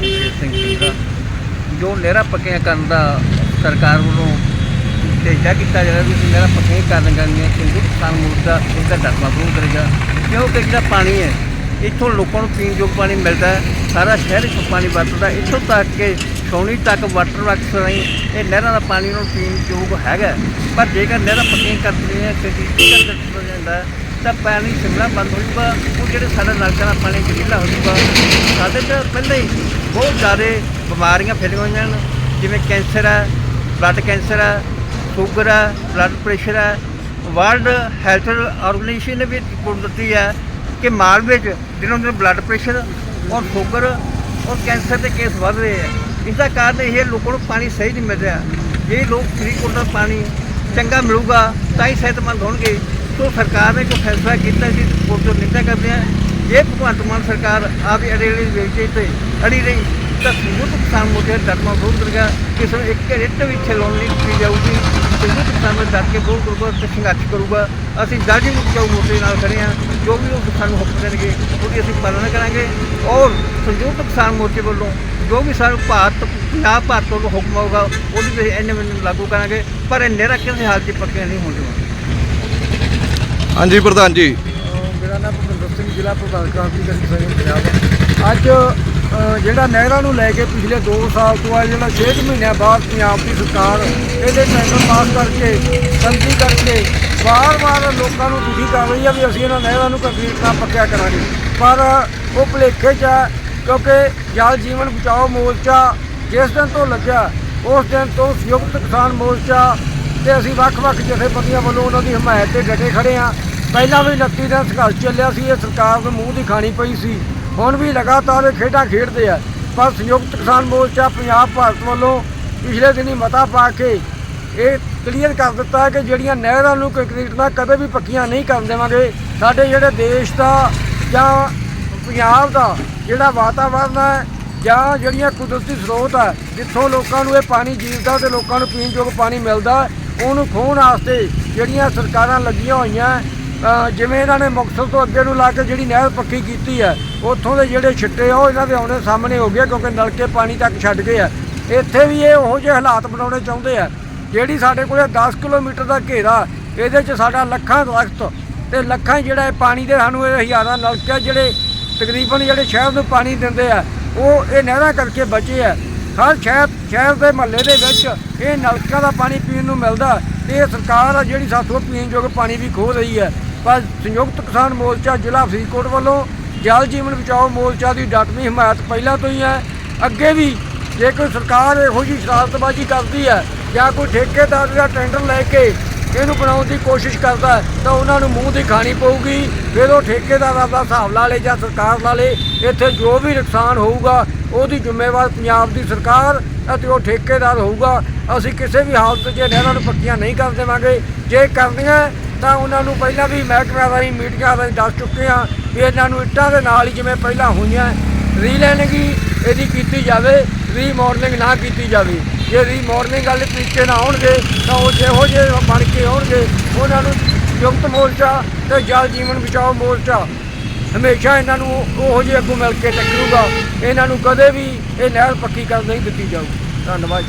ਸੁਖਜੀਤ ਸਿੰਘ ਸਿੰਘਾ ਜੋ ਨਹਿਰਾਂ ਪੱਕੀਆਂ ਕਰਨ ਦਾ ਸਰਕਾਰ ਵੱਲੋਂ ਤੇਜਾ ਕੀਤਾ ਜਾ ਰਿਹਾ, ਵੀ ਅਸੀਂ ਪੱਕੀਆਂ ਕਰਨ ਕਰਨੀਆਂ, ਕਿਉਂਕਿ ਕਿਸਾਨ ਮੋਰਚਾ ਇਹਦਾ ਡਰਮਾ ਵਿਰੋਧ ਕਰੇਗਾ। ਕਿਉਂਕਿ ਜਿਹੜਾ ਪਾਣੀ ਹੈ, ਇੱਥੋਂ ਲੋਕਾਂ ਨੂੰ ਪੀਣ ਯੋਗ ਪਾਣੀ ਮਿਲਦਾ ਹੈ, ਸਾਰਾ ਸ਼ਹਿਰ ਇੱਥੋਂ ਪਾਣੀ ਵਰਤਦਾ ਇੱਥੋਂ ਤੱਕ ਕਿ ਛਾਉਣੀ ਤੱਕ ਵਾਟਰ ਵਰਕਸ ਰਾਹੀਂ ਇਹ ਨਹਿਰਾਂ ਦਾ ਪਾਣੀ ਨੂੰ ਪੀਣ ਯੋਗ ਹੈਗਾ ਪਰ ਜੇਕਰ ਨਹਿਰਾਂ ਪੱਕੀਆਂ ਕਰ ਦਿੱਤੀਆਂ ਕਰ ਜਾਂਦਾ ਤਾਂ ਪਾਣੀ ਸਿਮਲਾ ਬੰਦ ਹੋ ਜਾਊਗਾ ਉਹ ਜਿਹੜੇ ਸਾਡਾ ਨਲਕਾ ਦਾ ਪਾਣੀ ਗਰੀਲਾ ਹੋ ਜਾਊਗਾ, ਸਾਡੇ ਤਾਂ ਪਹਿਲਾਂ ਹੀ ਬਹੁਤ ਜ਼ਿਆਦਾ ਬਿਮਾਰੀਆਂ ਫੈਲੀਆਂ ਹੋਈਆਂ ਹਨ। ਜਿਵੇਂ ਕੈਂਸਰ ਹੈ ਬਲੱਡ ਕੈਂਸਰ ਹੈ ਸ਼ੂਗਰ ਹੈ ਬਲੱਡ ਪ੍ਰੈਸ਼ਰ ਹੈ ਵਰਲਡ ਹੈਲਥ ਆਰਗੇਨਾਈਜੇਸ਼ਨ ਨੇ ਵੀ ਰਿਪੋਰਟ ਦਿੱਤੀ ਹੈ ਕਿ ਮਾਲਵੇ 'ਚ ਦਿਨੋਂ ਦਿਨ ਬਲੱਡ ਪ੍ਰੈਸ਼ਰ ਔਰ ਸ਼ੂਗਰ ਔਰ ਕੈਂਸਰ ਦੇ ਕੇਸ ਵੱਧ ਰਹੇ ਹੈ ਇਸ ਦਾ ਕਾਰਨ ਇਹ ਲੋਕਾਂ ਨੂੰ ਪਾਣੀ ਸਹੀ ਨਹੀਂ ਮਿਲ ਰਿਹਾ। ਜੇ ਲੋਕ ਫਰੀਦਕੋਟ ਦਾ ਪਾਣੀ ਚੰਗਾ ਮਿਲੂਗਾ ਤਾਂ ਹੀ ਸਿਹਤਮੰਦ ਹੋਣਗੇ। ਸੋ ਸਰਕਾਰ ਨੇ ਜੋ ਫੈਸਲਾ ਕੀਤਾ ਸੀ ਰਿਪੋਰਟ ਤੋਂ ਨਿੰਦਾ ਕਰਦੇ ਹਾਂ ਜੇ ਭਗਵੰਤ ਮਾਨ ਸਰਕਾਰ ਆਪ ਹੀ ਅੜੇ ਵੇਚੇ ਤੇ ਅੜੀ ਰਹੀ ਤਾਂ ਸੰਯੁਕਤ ਕਿਸਾਨ ਮੋਰਚਾ ਡਰਮਾ ਵਿਰੋਧ ਕਰੇਗਾ ਕਿਸੇ ਨੂੰ ਇੱਕ ਰਿੱਟ ਵੀ ਨਹੀਂ ਦਿੱਤੀ ਜਾਊਗੀ। ਸੰਯੁਕਤ ਕਿਸਾਨ ਮੋਰਚਾ ਡਟ ਕੇ ਵਿਰੋਧ ਕਰੂਗਾ ਤੇ ਸੰਘਰਸ਼ ਕਰੂਗਾ। ਅਸੀਂ ਜਾਜੀ ਮੁਕਤ ਜਾਊ ਮੋਰਚੇ ਨਾਲ ਖੜੇ ਹਾਂ। ਜੋ ਵੀ ਉਹ ਸਾਨੂੰ ਹੁਕਮ ਦੇਣਗੇ ਉਹਦੀ ਅਸੀਂ ਪਾਲਣਾ ਕਰਾਂਗੇ। ਔਰ ਸੰਯੁਕਤ ਕਿਸਾਨ ਮੋਰਚੇ ਵੱਲੋਂ ਜੋ ਵੀ ਸਾਨੂੰ ਭਾਰਤ ਪੰਜਾਬ ਭਾਰਤ ਵੱਲੋਂ ਹੁਕਮ ਆਊਗਾ ਉਹਦੀ ਵੀ ਐਨੇ ਮੈਨੂੰ ਲਾਗੂ ਕਰਾਂਗੇ। ਪਰ ਇਹ ਨੇਰਾ ਕਿਸੇ ਹਾਲ 'ਚ ਪੱਕੇ ਨਹੀਂ ਹੋਣ ਦੇਵਾਂਗੇ ਹਾਂਜੀ ਪ੍ਰਧਾਨ ਜੀ। ਮੇਰਾ ਨਾਮ ਜ਼ਿਲ੍ਹਾ ਪ੍ਰਧਾਨ ਕ੍ਰਾਂਤੀਕਾਰੀ ਸੰਘ ਪੰਜਾਬ ਅੱਜ ਜਿਹੜਾ ਨਹਿਰਾਂ ਨੂੰ ਲੈ ਕੇ ਪਿਛਲੇ 2 ਸਾਲ ਤੋਂ ਆ, ਜਿਹੜਾ 6 ਮਹੀਨਿਆਂ ਬਾਅਦ ਪੰਜਾਬ ਦੀ ਸਰਕਾਰ ਇਹਦੇ ਟੈਂਡਰ ਪਾਸ ਕਰਕੇ ਸੰਧੀ ਕਰਕੇ ਵਾਰ-ਵਾਰ ਲੋਕਾਂ ਨੂੰ ਦੁਖੀ ਕਰ ਰਹੀ ਆ ਵੀ ਅਸੀਂ ਇਹਨਾਂ ਨਹਿਰਾਂ ਨੂੰ ਕੰਕਰੀਟ ਨਾ ਪੱਕਿਆ ਕਰਾਂਗੇ। ਪਰ ਉਹ ਭੁਲੇਖੇ 'ਚ ਆ, ਕਿਉਂਕਿ ਜਲ ਜੀਵਨ ਬਚਾਓ ਮੋਰਚਾ ਜਿਸ ਦਿਨ ਤੋਂ ਲੱਗਿਆ, ਉਸ ਦਿਨ ਤੋਂ ਸੰਯੁਕਤ ਕਿਸਾਨ ਮੋਰਚਾ ਤੇ ਅਸੀਂ ਵੱਖ-ਵੱਖ ਜਥੇਬੰਦੀਆਂ ਵੱਲੋਂ ਉਹਨਾਂ ਦੀ ਹਮਾਇਤ ਤੇ ਡਟੇ ਖੜੇ ਆ। ਪਹਿਲਾਂ ਵੀ 29 ਦਿਨ ਸੰਘਰਸ਼ ਚੱਲਿਆ ਸੀ, ਇਹ ਸਰਕਾਰ ਨੂੰ ਮੂੰਹ ਦੀ ਖਾਣੀ ਪਈ ਸੀ। ਹੁਣ ਵੀ ਲਗਾਤਾਰ ਇਹ ਖੇਡਾਂ ਖੇਡਦੇ ਆ। ਪਰ ਸੰਯੁਕਤ ਕਿਸਾਨ ਮੋਰਚਾ ਪੰਜਾਬ ਭਾਰਤ ਵੱਲੋਂ ਪਿਛਲੇ ਦਿਨੀ ਮਤਾ ਪਾ ਕੇ ਇਹ ਕਲੀਅਰ ਕਰ ਦਿੱਤਾ ਕਿ ਜਿਹੜੀਆਂ ਨਹਿਰਾਂ ਨੂੰ ਕੰਕਰੀਟ ਨਾਲ ਕਦੇ ਵੀ ਪੱਕੀਆਂ ਨਹੀਂ ਕਰਨ ਦੇਵਾਂਗੇ। ਸਾਡੇ ਜਿਹੜੇ ਦੇਸ਼ ਦਾ ਜਾਂ ਪੰਜਾਬ ਦਾ ਜਿਹੜਾ ਵਾਤਾਵਰਨ ਹੈ ਜਾਂ ਜਿਹੜੀਆਂ ਕੁਦਰਤੀ ਸਰੋਤ ਹੈ, ਜਿੱਥੋਂ ਲੋਕਾਂ ਨੂੰ ਇਹ ਪਾਣੀ ਜੀਵਦਾ ਤੇ ਲੋਕਾਂ ਨੂੰ ਪੀਣ ਯੋਗ ਪਾਣੀ ਮਿਲਦਾ, ਉਹਨੂੰ ਖੋਹਣ ਵਾਸਤੇ ਜਿਹੜੀਆਂ ਸਰਕਾਰਾਂ ਲੱਗੀਆਂ ਹੋਈਆਂ ਜਿਵੇਂ ਇਹਨਾਂ ਨੇ ਮੁਕਤਸਰ ਤੋਂ ਅੱਗੇ ਨੂੰ ਲਾ ਕੇ ਜਿਹੜੀ ਨਹਿਰ ਪੱਕੀ ਕੀਤੀ ਹੈ, ਉੱਥੋਂ ਦੇ ਜਿਹੜੇ ਛਿੱਟੇ ਆ ਉਹ ਇਹਨਾਂ ਦੇ ਆਉਣੇ ਸਾਹਮਣੇ ਹੋ ਗਏ ਕਿਉਂਕਿ ਨਲਕੇ ਪਾਣੀ ਤੱਕ ਛੱਡ ਗਏ ਆ। ਇੱਥੇ ਵੀ ਇਹ ਉਹੋ ਜਿਹੇ ਹਾਲਾਤ ਬਣਾਉਣੇ ਚਾਹੁੰਦੇ ਆ, ਜਿਹੜੀ ਸਾਡੇ ਕੋਲੇ 10 ਕਿਲੋਮੀਟਰ ਦਾ ਘੇਰਾ, ਇਹਦੇ 'ਚ ਸਾਡਾ ਲੱਖਾਂ ਦਰਖਤ ਤੇ ਲੱਖਾਂ ਜਿਹੜਾ ਇਹ ਪਾਣੀ ਦੇ ਸਾਨੂੰ ਇਹ ਹਜ਼ਾਰਾਂ ਨਲਕੇ ਜਿਹੜੇ ਤਕਰੀਬਨ ਜਿਹੜੇ ਸ਼ਹਿਰ ਨੂੰ ਪਾਣੀ ਦਿੰਦੇ ਆ, ਉਹ ਇਹ ਨਹਿਰਾਂ ਕਰਕੇ ਬਚੇ ਆ। ਹਰ ਸ਼ਹਿਰ ਸ਼ਹਿਰ ਦੇ ਮਹੱਲੇ ਦੇ ਵਿੱਚ ਇਹ ਨਲਕਿਆਂ ਦਾ ਪਾਣੀ ਪੀਣ ਨੂੰ ਮਿਲਦਾ ਤੇ ਇਹ ਸਰਕਾਰ ਆ ਜਿਹੜੀ ਸਾਥੋਂ ਪੀਣ ਯੋਗ ਪਾਣੀ ਵੀ ਖੋਹ ਰਹੀ ਹੈ। ਪਰ ਸੰਯੁਕਤ ਕਿਸਾਨ ਮੋਰਚਾ ਜ਼ਿਲ੍ਹਾ ਫਰੀਦਕੋਟ ਵੱਲੋਂ ਜਲ ਜੀਵਨ ਬਚਾਓ ਮੋਰਚਾ ਦੀ ਡਟਵੀਂ ਹਮਾਇਤ ਪਹਿਲਾਂ ਤੋਂ ਹੀ ਹੈ। ਅੱਗੇ ਵੀ ਜੇ ਕੋਈ ਸਰਕਾਰ ਇਹੋ ਜਿਹੀ ਸ਼ਰਾਰਤਬਾਜ਼ੀ ਕਰਦੀ ਹੈ ਜਾਂ ਕੋਈ ਠੇਕੇਦਾਰ ਦਾ ਟੈਂਡਰ ਲੈ ਕੇ ਇਹਨੂੰ ਬਣਾਉਣ ਦੀ ਕੋਸ਼ਿਸ਼ ਕਰਦਾ ਤਾਂ ਉਹਨਾਂ ਨੂੰ ਮੂੰਹ ਦੀ ਖਾਣੀ ਪਊਗੀ। ਫਿਰ ਉਹ ਠੇਕੇਦਾਰਾਂ ਦਾ ਹਿਸਾਬ ਲਾ ਲੇ ਜਾਂ ਸਰਕਾਰ ਲਾ ਲੇ, ਇੱਥੇ ਜੋ ਵੀ ਨੁਕਸਾਨ ਹੋਊਗਾ, ਉਹਦੀ ਜ਼ਿੰਮੇਵਾਰ ਪੰਜਾਬ ਦੀ ਸਰਕਾਰ ਅਤੇ ਉਹ ਠੇਕੇਦਾਰ ਹੋਊਗਾ। ਅਸੀਂ ਕਿਸੇ ਵੀ ਹਾਲਤ 'ਚ ਨਹਿਰਾਂ ਨੂੰ ਪੱਕੀਆਂ ਨਹੀਂ ਕਰ ਦੇਵਾਂਗੇ। ਜੇ ਕਰਨੀਆਂ ਤਾਂ ਉਹਨਾਂ ਨੂੰ ਪਹਿਲਾਂ ਵੀ ਮਹਿਕਮਿਆਂ ਰਾਹੀਂ ਮੀਟਿੰਗਾਂ ਰਾਹੀਂ ਦੱਸ ਚੁੱਕੇ ਹਾਂ ਵੀ ਇਹਨਾਂ ਨੂੰ ਇੱਟਾਂ ਦੇ ਨਾਲ ਹੀ ਜਿਵੇਂ ਪਹਿਲਾਂ ਹੋਈਆਂ ਰੀਲੈਨਿੰਗ ਹੀ ਇਹਦੀ ਕੀਤੀ ਜਾਵੇ ਰੀਮੋਡਲਿੰਗ ਨਾ ਕੀਤੀ ਜਾਵੇ। ਜੇ ਰੀਮੋਡਲਿੰਗ ਵਾਲੇ ਤਰੀਕੇ ਨਾ ਆਉਣਗੇ ਤਾਂ ਉਹ ਜਿਹੋ ਜਿਹੇ ਬਣ ਕੇ ਆਉਣਗੇ ਉਹਨਾਂ ਨੂੰ ਯੁਕਤ ਮੋਰਚਾ ਤੇ ਜਲ ਜੀਵਨ ਬਚਾਓ ਮੋਰਚਾ ਹਮੇਸ਼ਾ ਇਹਨਾਂ ਨੂੰ ਉਹੋ ਜਿਹੇ ਅੱਗੋਂ ਮਿਲ ਕੇ ਟੱਕਰੂਗਾ। ਇਹਨਾਂ ਨੂੰ ਕਦੇ ਵੀ ਇਹ ਨਹਿਰ ਪੱਕੀ ਕਰ ਨਹੀਂ ਦਿੱਤੀ ਜਾਊਗੀ। ਧੰਨਵਾਦ